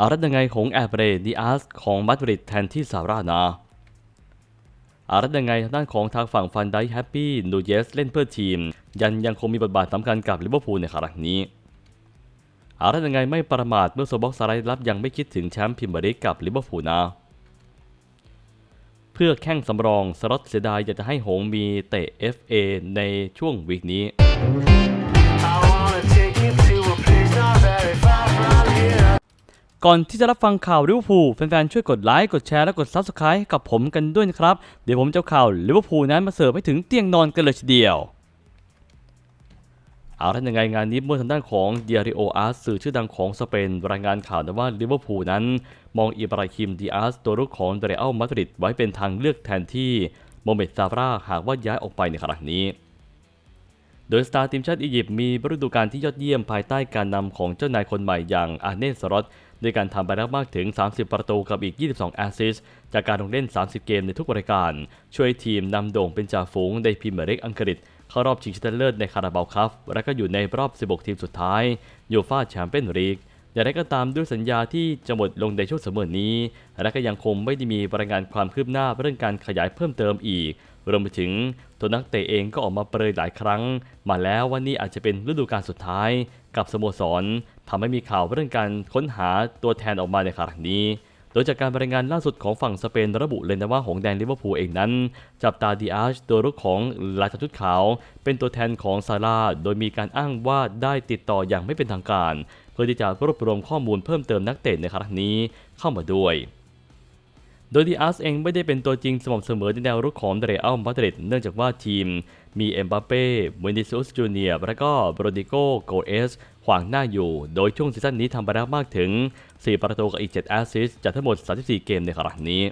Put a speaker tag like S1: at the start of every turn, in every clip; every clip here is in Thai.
S1: อารัตยังไงของแอร์เบรดีอาสของมาดริดแทนที่ซาร่านะอารัตยังไงทางด้านของทางฝั่งฟันไดแฮปปี้นูเยสเล่นเพื่อทีม ยันยังคงมีบทบาทสำคัญกับลิเวอร์พูลในครั้งนี้อารัตยังไงไม่ประมาทเมื่อโซบ็อกสไลด์รับยังไม่คิดถึงแชมป์พรีเมียร์ลีกกับลิเวอร์พูลนะเพื่อแข่งสำรองสล็อตเสียดายอยากจะให้หงมีเตะ FA ในช่วงวีคนี้ ก่อนที่จะรับฟังข่าวลิเวอร์พูลแฟนๆ ช่วยกดไลค์ กดแชร์ และกด Subscribe กับผมกันด้วยนะครับ เดี๋ยวผมจะข่าวลิเวอร์พูลนั้นมาเสิร์ฟให้ถึงเตียงนอนกันเลยทีเดียว เอาท่านยังไงงานนี้เมื่อทางด้านของเดียริโออาร์สื่อชื่อดังของสเปน รายงานข่าวนะว่าลิเวอร์พูลนั้น มองอิบราฮิมดีอาสตัวรุกของเดเรอัลมาดริดไว้เป็นทางเลือกแทนที่โมเมดซาร่าหากว่าย้ายออกไปในครั้งนี้ โดยสตาร์ทีมชาติอียิปต์มีฤดูกาลที่ยอดเยี่ยมภายใต้การนำของเจ้านายคนใหม่อย่างอาเนสรอตด้วยการทำไปแล้วมากถึง 30 ประตูกับอีก 22 แอสซิสต์จากการลงเล่น 30 เกมในทุกรายการ ช่วยทีมนำโด่งเป็นจ่าฝูงในพรีเมียร์ลีกอังกฤษ เข้ารอบชิงชนะเลิศในคาราบาวคัพและก็อยู่ในรอบ 16 ทีมสุดท้ายยูฟ่าแชมเปี้ยนลีกอย่างไรก็ตามด้วยสัญญาที่จะหมดลงในช่วงเสมอนี้ และก็ยังคงไม่ได้มีรายงานความคืบหน้าเรื่องการขยายเพิ่มเติมอีก รวมไปถึงตัวนักเตะเองก็ออกมาเปรยหลายครั้ง มาแล้วว่านี่อาจจะเป็นฤดูกาลสุดท้ายกับสโมสรทำให้มีข่าวเรื่องการค้นหาตัวแทนออกมาในครั้งนี้ โดยจากการรายงานล่าสุดของฝั่งสเปนระบุเลยนะว่าหงแดงลิเวอร์พูลเองนั้น จับตาดีอาร์ชตัวรุกของลายชุดขาว เป็นตัวแทนของซาร่าโดยมีการอ้างว่าได้ติดต่ออย่างไม่เป็นทางการ เพื่อที่จะรวบรวมข้อมูลเพิ่มเติมนักเตะในครั้งนี้เข้ามาด้วย โดยดีอาร์สเองไม่ได้เป็นตัวจริงสม่ำเสมอในแนวรุกของเดเรอัลมาดริดเนื่องจากว่าทีมมีเอ็มบัปเป้เวนิซุสจูเนียร์และก็โรดิโกโกเอสขวางหน้าอยู่ โดยช่วงซีซั่นนี้ทำไปแล้วมากถึง 4 ประตูกับอีก 7 แอสซิสต์จากทั้งหมด 34 เกมในครั้งนี้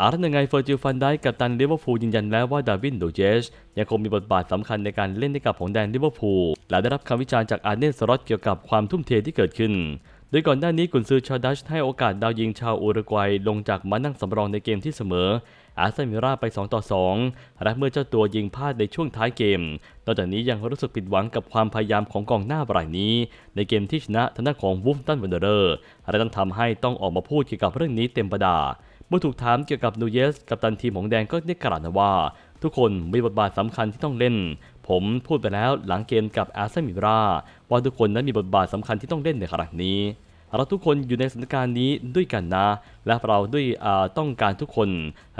S1: อาร์ตยังไงเฟอร์จิลฟันได้กับตันลิเวอร์พูลยืนยันแล้วว่าดาวินโดเจสยังคงมีบทบาทสำคัญในการเล่นให้กับของแดนลิเวอร์พูลและได้รับคำวิจารณ์จากอาร์เนสรอตเกี่ยวกับความทุ่มเทที่เกิดขึ้น ดยก่อนหน้านี้กุนซือชาวดัชให้โอกาสดาวยิงชาวอุรุกวัยลงจากมานั่งสำรองในเกมที่เสมอ อาร์เซนมิราไป 2 ต่อ 2 และเมื่อเจ้าตัวยิงพลาดในช่วงท้ายเกม นอกจากนี้ยังรู้สึกผิดหวังกับความพยายามของกองหน้ารายนี้ ในเกมที่ชนะทางด้านของวูฟตันวันเดอร์และต้องทำให้ต้องออกมาพูดเกี่ยวกับเรื่องนี้เต็มประดา เมื่อถูกถามเกี่ยวกับนูเยส กับตันทีมของแดงก็ได้กล่าวนะว่า ทุกคนมีบทบาทสำคัญที่ต้องเล่นผมพูดไปแล้วหลังเกมกับอาร์เซนมิราว่าทุกคนนั้นมีบทบาทสำคัญที่ต้องเล่นในครั้งนี้ เราทุกคนอยู่ในสถานการณ์นี้ด้วยกันนะ และเราด้วยต้องการทุกคน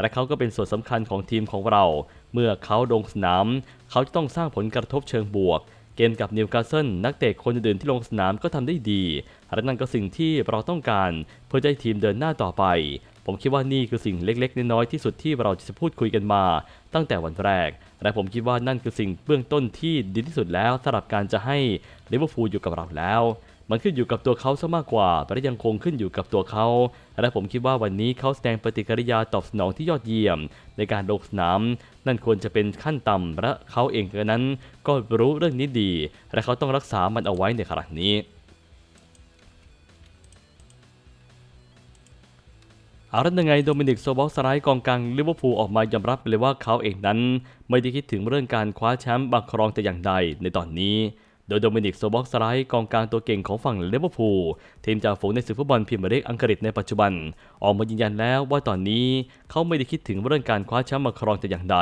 S1: และเขาก็เป็นส่วนสำคัญของทีมของเรา เมื่อเขาลงสนาม เขาจะต้องสร้างผลกระทบเชิงบวก เกมกับนิวคาสเซิลนักเตะคนอื่นที่ลงสนามก็ทำได้ดีและนั่นก็สิ่งที่เราต้องการเพื่อให้ทีมเดินหน้าต่อไป ผมคิดว่านี่คือสิ่งเล็กๆน้อยๆที่สุดที่เราจะพูดคุยกันมา ตั้งแต่วันแรก และผมคิดว่านั่นคือสิ่งเบื้องต้นที่ดีที่สุดแล้วสำหรับการจะให้ลิเวอร์พูลอยู่กับเราแล้ว มันขึ้นอยู่กับตัวเขาซะมากกว่า แต่ยังคงขึ้นอยู่กับตัวเขา และผมคิดว่าวันนี้เขาแสดงปฏิกิริยาตอบสนองที่ยอดเยี่ยม ในการลงสนาม นั่นควรจะเป็นขั้นต่ำและเขาเองนั้น ก็รู้เรื่องนี้ดี และเขาต้องรักษามันเอาไว้ในครั้งนี้เอาละยังไงโดมินิกโซบอลสไลด์กองกลางลิเวอร์พูลออกมายอมรับเลยว่าเขาเองนั้น ไม่ได้คิดถึงเรื่องการคว้าแชมป์บาครองแต่อย่างใดในตอนนี้ โดยโดมินิกโซบ็อกสไลด์กองกลางตัวเก่งของฝั่งเลเวอร์พูลทีมจากฝูงในศึกฟุตบอลพรีเมียร์ลีกอังกฤษในปัจจุบัน ออกมายืนยันแล้วว่าตอนนี้เขาไม่ได้คิดถึงเรื่องการคว้าแชมป์มาครองแต่อย่างใด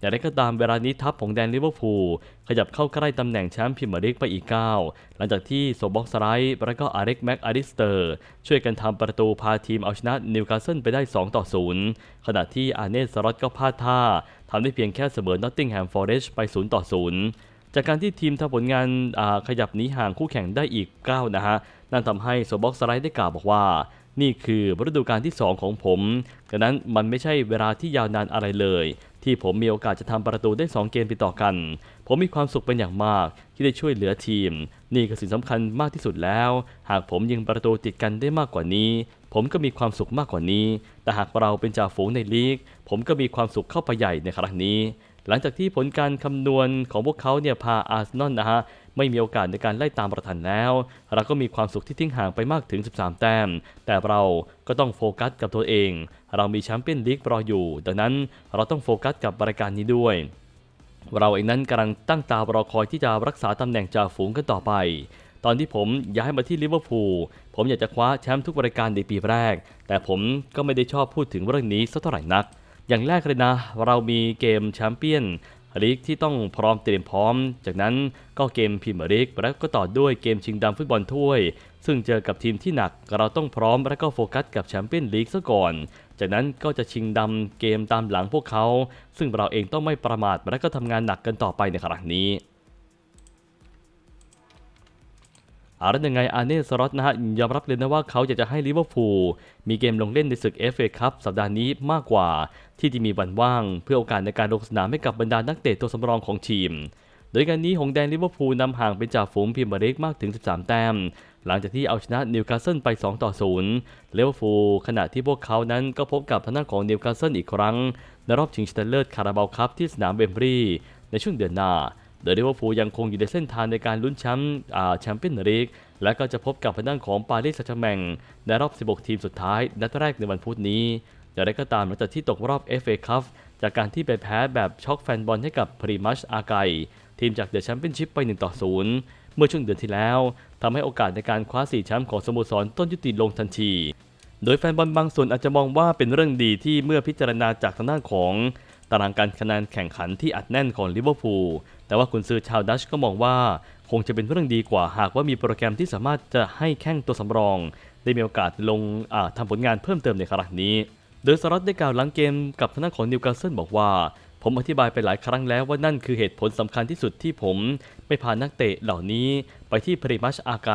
S1: อย่างไรก็ตามเวลานี้ทัพของแดนลิเวอร์พูลขยับเข้าใกล้ตำแหน่งแชมป์พรีเมียร์ลีกไปอีกก้าวหลังจากที่โซบ็อกสไลด์และก็อาเร็กแม็กอาริสเตอร์ ช่วยกันทำประตูพาทีมเอาชนะนิวคาสเซิลไปได้ 2 ต่อ 0 ขณะที่อาร์เนสรอตก็พลาดท่าทำได้เพียงแค่เสมอนอตติงแฮมฟอร์เรสต์ไป 0 ต่อ 0 จากการที่ทีมทำผลงานขยับหนีห่างคู่แข่งได้อีกก้านะฮะนั่นทำให้โซบ็อกสไลด์ได้กล่าวบอกว่า นี่คือฤดูกาลที่ 2 ของผมดังนั้นมันไม่ใช่เวลาที่ยาวนานอะไรเลย ที่ผมมีโอกาสจะทำประตูได้ 2 เกมติดต่อกัน ผมมีความสุขเป็นอย่างมากที่ได้ช่วยเหลือทีม นี่คือสิ่งสำคัญมากที่สุดแล้ว หากผมยิงประตูติดกันได้มากกว่านี้ ผมก็มีความสุขมากกว่านี้ แต่หากเราเป็นจ่าฝูงในลีก ผมก็มีความสุขเข้าไปใหญ่ในครั้งนี้ หลังจากที่ผลการคำนวณของพวกเขาเนี่ยพาอาร์เซนอลนะฮะไม่มีโอกาสในการไล่ตามประทันแล้ว เราก็มีความสุขที่ทิ้งห่างไปมากถึง 13 แต้ม แต่เราก็ต้องโฟกัสกับตัวเอง เรามีแชมเปี้ยนลีกรออยู่ ดังนั้นเราต้องโฟกัสกับรายการนี้ด้วย เราเองนั้นกำลังตั้งตารอคอยที่จะรักษาตำแหน่งจ่าฝูงกันต่อไป ตอนที่ผมย้ายมาที่ลิเวอร์พูลผมอยากจะคว้าแชมป์ทุกรายการในปีแรก แต่ผมก็ไม่ได้ชอบพูดถึงเรื่องนี้สักเท่าไหร่นัก อย่างแรกเลยนะ เรามีเกมแชมเปี้ยนลีกที่ต้องพร้อมเตรียมพร้อม จากนั้นก็เกมพิมียร์ลีกแล้วก็ต่อด้วยเกมชิงดำฟุตบอลถ้วย ซึ่งเจอกับทีมที่หนักเราต้องพร้อมและก็โฟกัสกับแชมเปี้ยนลีกซะก่อน จากนั้นก็จะชิงดำเกมตามหลังพวกเขา ซึ่งเราเองต้องไม่ประมาทและก็ทำงานหนักกันต่อไปในครั้งนี้ อาแล้วยังไงอาร์เน่สล็อตนะฮะยอมรับเลยนะว่าเขาอยากจะให้ลิเวอร์พูลมีเกมลงเล่นในศึก FA คัพสัปดาห์นี้มากกว่า ที่จะมีวันว่าง เพื่อโอกาสในการลงสนามให้กับบรรดานักเตะตัวสำรองของทีม โดยการนี้หงแดงลิเวอร์พูลนำห่างเป็นจ่าฝูงพรีเมียร์ลีกมากถึง 13 แต้ม หลังจากที่เอาชนะนิวคาสเซิลไป 2 ต่อ 0 ลิเวอร์พูลขณะที่พวกเขานั้นก็พบกับทางด้านของนิวคาสเซิลอีกครั้งในรอบชิงชนะเลิศคาราบาวคัพที่สนามเบมบรีในช่วงเดือนหน้า โดยลิเวอร์พูลยังคงอยู่ในเส้นทางในการลุ้นแชมป์แชมเปี้ยนลีกและก็จะพบกับทางด้านของปารีสแซงต์แมงในรอบ 16 ทีมสุดท้าย นัดแรกในวันพุธนี้อย่างไรก็ตามหลังจากที่ตกรอบ FA Cup จากการที่ไปแพ้แบบช็อกแฟนบอลให้กับพรีมัชอาไกทีมจากเดอะแชมเปี้ยนชิพไป 1 ต่อ 0 เมื่อช่วงเดือนที่แล้วทำให้โอกาสในการคว้า4แชมป์ของสโมสรต้นยุติลงทันที โดยแฟนบอลบางส่วนอาจจะมองว่าเป็นเรื่องดีที่เมื่อพิจารณาจากทางด้านของ ตารางการคะแนนแข่งขันที่อัดแน่นของลิเวอร์พูล แต่ว่าคุณซื้อชาวดัชก็มองว่า คงจะเป็นเรื่องดีกว่าหากว่ามีโปรแกรมที่สามารถจะให้แข้งตัวสำรอง ได้มีโอกาสลงอ่าทำผลงานเพิ่มเติมในครั้งนี้ โดยสล็อตได้กล่าวหลังเกมกับทางด้านของนิวคาสเซิลบอกว่า ผมอธิบายไปหลายครั้งแล้วว่านั่นคือเหตุผลสำคัญที่สุดที่ผมไม่พานักเตะเหล่านี้ไปที่พรีมัชอาไก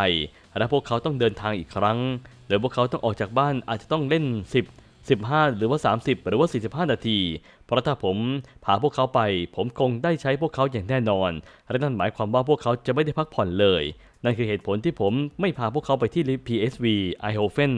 S1: และพวกเขาต้องเดินทางอีกครั้งโดยพวกเขาต้องออกจากบ้านอาจจะต้องเล่น 10 15 หรือว่า 30 หรือว่า 45 นาที เพราะถ้าผมพาพวกเขาไป ผมคงได้ใช้พวกเขาอย่างแน่นอน และนั่นหมายความว่าพวกเขาจะไม่ได้พักผ่อนเลย นั่นคือเหตุผลที่ผมไม่พาพวกเขาไปที่ PSV i h o f e n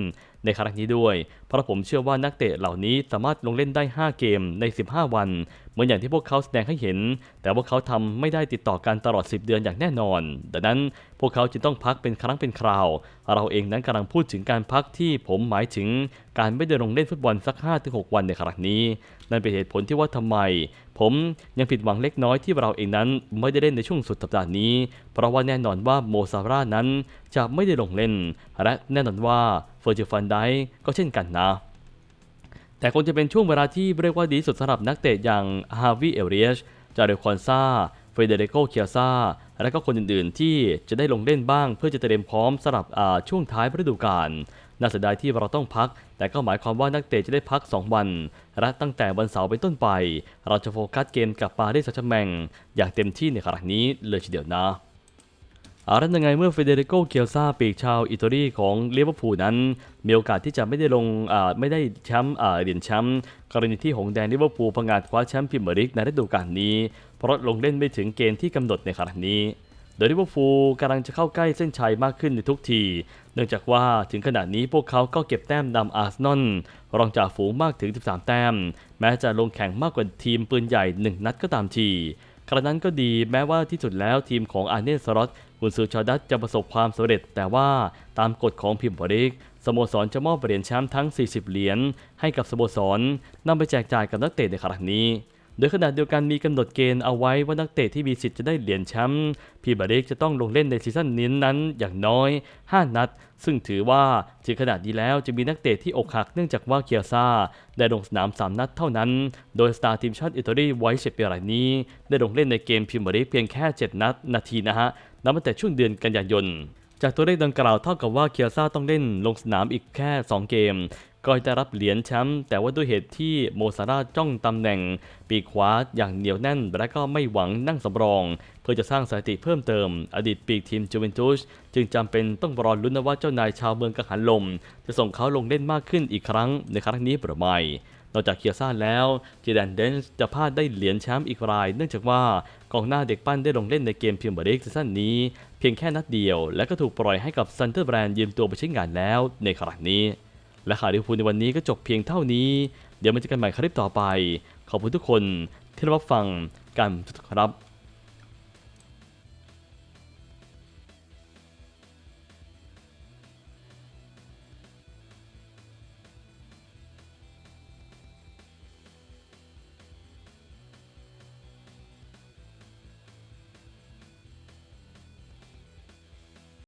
S1: ในครั้งนี้ด้วย เพราะผมเชื่อว่านักเตะเหล่านี้สามารถลงเล่นได้ 5 เกมใน 15 วัน เหมือนอย่างที่พวกเขาแสดงให้เห็น แต่พวกเขาทำไม่ได้ติดต่อกันตลอด 10 เดือนอย่างแน่นอน ดังนั้นพวกเขาจึงต้องพักเป็นครั้งเป็นคราว เราเองนั้นกำลังพูดถึงการพักที่ผมหมายถึงการไม่ได้ลงเล่นฟุตบอลสัก 5-6 วันในครั้งนี้นั่นเป็นเหตุผลที่ว่าทำไม ผมยังผิดหวังเล็กน้อยที่เราเองนั้นไม่ได้เล่นในช่วงสุดสัปดาห์นี้ เพราะว่าแน่นอนว่าโมซาร่านั้นจะไม่ได้ลงเล่น และแน่นอนว่า เฟอร์จิฟันไดก็เช่นกันนะ แต่คงจะเป็นช่วงเวลาที่เรียกว่าดีสุดสำหรับนักเตะอย่างฮาวิเอเรียชจาเรคอนซาเฟเดริโกเคียซาและก็คนอื่นๆ ที่จะได้ลงเล่นบ้าง เพื่อจะเตรียมพร้อมสำหรับช่วงท้ายฤดูกาลน่าเสียดายที่เราต้องพัก แต่ก็หมายความว่านักเตะจะได้พัก 2 วัน และตั้งแต่วันเสาร์เป็นต้นไป เราจะโฟกัสเกมกับปารีสแซงต์แชร์แมงอย่างเต็มที่ในครั้งนี้เลยทีเดียวนะ อาละยังไงเมื่อเฟเดริโกเกียซาปีกชาวอิตาลีของลิเวอร์พูนั้น มีโอกาสที่จะไม่ได้ลงไม่ได้แชมป์เหรียญแชมป์กรณีที่หงแดงลิเวอร์พูลประกาศคว้าแชมป์พรีเมียร์ลีกในฤดูกาลนี้ เพราะลงเล่นไม่ถึงเกณฑ์ที่กำหนดในครั้งนี้ โดยลิเวอร์พูลกำลังจะเข้าใกล้เส้นชัยมากขึ้นในทุกที เนื่องจากว่าถึงขนาดนี้พวกเขาก็เก็บแต้มนำอาร์เซนอลรองจากฝูงมากถึง 13 แต้ม แม้จะลงแข่งมากกว่าทีมปืนใหญ่ 1 นัดก็ตามที กระนั้นก็ดีแม้ว่าที่สุดแล้วทีมของอาร์เนสลอตกุนซือชาวดัตจะประสบความสำเร็จ แต่ว่าตามกฎของพิมพ์บริกสโมสรจะมอบเหรียญแชมป์ทั้ง 40 เหรียญให้กับสโมสรนำไปแจกจ่ายกับนักเตะในครั้งนี้ ดยขณะเดียวกันมีกำหนดเกณฑ์เอาไว้ว่านักเตะที่มีสิทธิ์จะได้เหรียญแชมป์พรีเมียร์ลีกจะต้องลงเล่นในซีซั่นนี้นั้นอย่างน้อย 5 นัด ซึ่งถือว่าถึงขนาดนี้แล้วจะมีนักเตะที่อกหักเนื่องจากว่าเคียซ่าได้ลงสนาม 3 นัดเท่านั้น โดยสตาร์ทีมชาติอิตาลีไว้เชปียรายนี้ ได้ลงเล่นในเกมพรีเมียร์ลีกเพียงแค่ 7 นัดนาทีนะฮะนับตั้งแต่ช่วงเดือนกันยายนจากตัวเลขดังกล่าวเท่ากับว่าเคียซ่าต้องเล่นลงสนามอีกแค่ 2 เกม ก็จะรับเหรียญแชมป์แต่ว่าด้วยเหตุที่โมซาร่าจ้องตำแหน่ง ปีกขวาอย่างเหนียวแน่น และก็ไม่หวังนั่งสำรอง เพื่อจะสร้างสถิติเพิ่มเติม อดีตปีกทีมจูเวนตุสจึงจำเป็นต้องรอลุ้นนะว่าเจ้านายชาวเมืองกังหันลม จะส่งเขาลงเล่นมากขึ้นอีกครั้งในครั้งนี้หรือไม่นอกจากเคียซ่าแล้วเจแดนเดนส์จะพลาดได้เหรียญแชมป์อีกราย เนื่องจากว่ากองหน้าเด็กปั้นได้ลงเล่นในเกมพรีเมียร์ลีกซีซั่นนี้ เพียงแค่นัดเดียว และก็ถูกปล่อยให้กับซันเตอร์แบรนด์ยืมตัวไปใช้งานแล้วในครั้งนี้ และข่าวที่พูดในวันนี้ก็จบเพียงเท่านี้ เดี๋ยวมาเจอกันใหม่คลิปต่อไป ขอบคุณทุกคนที่รับฟังกันครับ